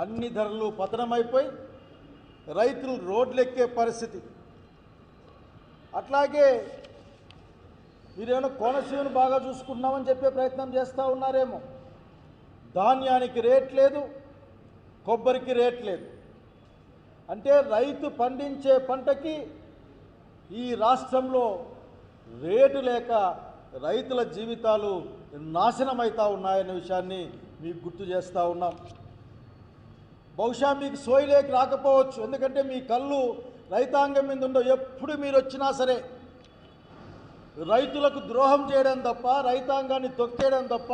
అన్ని ధరలు పతనమైపోయి రైతులు రోడ్లెక్కే పరిస్థితి. అట్లాగే మీరేమైనా కోనసీమను బాగా చూసుకుంటున్నామని చెప్పే ప్రయత్నం చేస్తూ ఉన్నారేమో. ధాన్యానికి రేట్ లేదు కొబ్బరికి రేట్ లేదు. అంటే రైతు పండించే పంటకి ఈ రాష్ట్రంలో రేటు లేక రైతుల జీవితాలు నాశనమవుతూ ఉన్నాయనే విషయాన్ని మీకు గుర్తు చేస్తూ ఉన్నాం. బహుశా మీకు సోయిలేకి రాకపోవచ్చు. ఎందుకంటే మీ కళ్ళు రైతాంగం మీద ఉండవు. ఎప్పుడు మీరు వచ్చినా సరే రైతులకు ద్రోహం చేయడం తప్ప రైతాంగాన్ని తొక్కేయడం తప్ప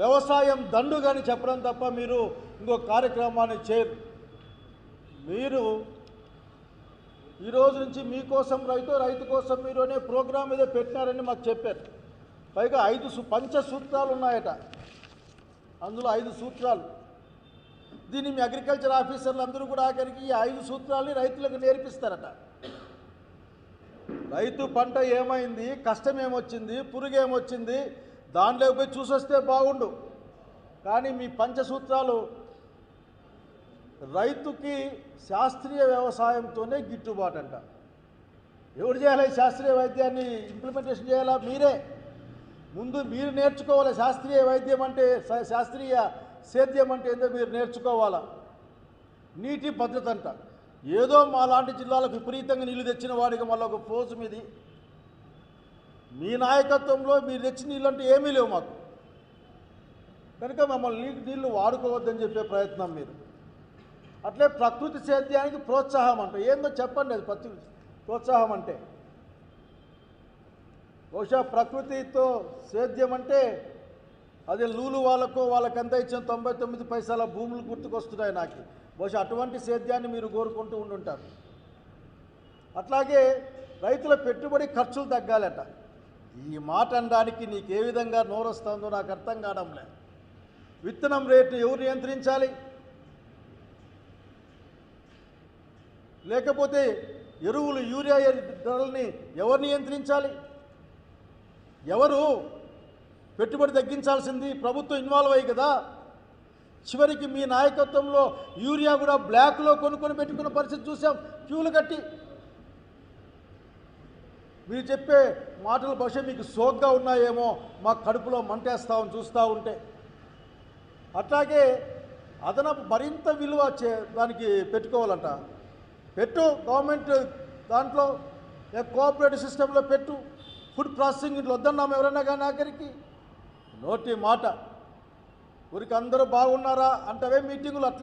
వ్యవసాయం దండుగాని చెప్పడం తప్ప మీరు ఇంకో కార్యక్రమాన్ని చేయరు. మీరు ఈరోజు నుంచి మీకోసం రైతు రైతు కోసం మీరు అనే ప్రోగ్రాం ఏదో పెట్టినారని మాకు చెప్పారు. పైగా ఐదు సు పంచ సూత్రాలు ఉన్నాయట. అందులో ఐదు సూత్రాలు. దీన్ని మీ అగ్రికల్చర్ ఆఫీసర్లు అందరూ కూడా ఆఖరికి ఈ ఐదు సూత్రాలని రైతులకు నేర్పిస్తారట. రైతు పంట ఏమైంది కష్టం ఏమొచ్చింది పురుగు ఏమొచ్చింది దాంట్లో పోయి చూసొస్తే బాగుండు. కానీ మీ పంచసూత్రాలు రైతుకి శాస్త్రీయ వ్యవసాయంతోనే గిట్టుబాటు అంట ఎవరు చేయాలి శాస్త్రీయ వైద్యాన్ని? ఇంప్లిమెంటేషన్ చేయాలా? మీరే. ముందు మీరు నేర్చుకోవాలి శాస్త్రీయ వైద్యం అంటే శాస్త్రీయ సేద్యం అంటే ఏందో మీరు నేర్చుకోవాలా? నీటి భద్రత అంట. ఏదో మా లాంటి జిల్లాలకు విపరీతంగా నీళ్ళు తెచ్చిన వాడికి మళ్ళీ ఒక పోజు మీది. మీ నాయకత్వంలో మీరు తెచ్చిన నీళ్ళు అంటే ఏమీ లేవు మాకు. కనుక మమ్మల్ని నీటి నీళ్ళు వాడుకోవద్దని చెప్పే ప్రయత్నం మీరు. అట్లే ప్రకృతి సేద్యానికి ప్రోత్సాహం అంట. ఏందో చెప్పండి అది ప్రకృతి ప్రోత్సాహం అంటే. బహుశా ప్రకృతితో సేద్యం అంటే అదే లూలు వాళ్ళకో వాళ్ళకంతా ఇచ్చిన తొంభై తొమ్మిది పైసల భూములు గుర్తుకొస్తున్నాయి నాకు. బహుశా అటువంటి సేద్యాన్ని మీరు కోరుకుంటూ ఉండుంటారు. అట్లాగే రైతుల పెట్టుబడి ఖర్చులు తగ్గాలట. ఈ మాట అనడానికి నీకు ఏ విధంగా నోరొస్తుందో నాకు అర్థం కావడంలే విత్తనం రేటు ఎవరు నియంత్రించాలి? లేకపోతే ఎరువులు యూరియా ధరల్ని ఎవరు నియంత్రించాలి? ఎవరు పెట్టుబడి తగ్గించాల్సింది ప్రభుత్వం ఇన్వాల్వ్ అయ్యి కదా. చివరికి మీ నాయకత్వంలో యూరియా కూడా బ్లాక్లో కొనుక్కొని పెట్టుకున్న పరిస్థితి చూసాం. క్యూలు కట్టి. మీరు చెప్పే మాటల భాష మీకు సోగ్గా ఉన్నాయేమో మా కడుపులో మంటేస్తామని చూస్తూ ఉంటే. అట్లాగే అదనపు మరింత విలువ చే దానికి పెట్టుకోవాలంట. పెట్టు గవర్నమెంట్ దాంట్లో కోఆపరేటివ్ సిస్టంలో పెట్టు. ఫుడ్ ప్రాసెసింగ్ ఇట్లా వద్దన్నాం ఎవరైనా కానీ ఆఖరికి. నోటి మాట. ఊరికి అందరూ బాగున్నారా? అంటవే మీటింగులు అట్లా.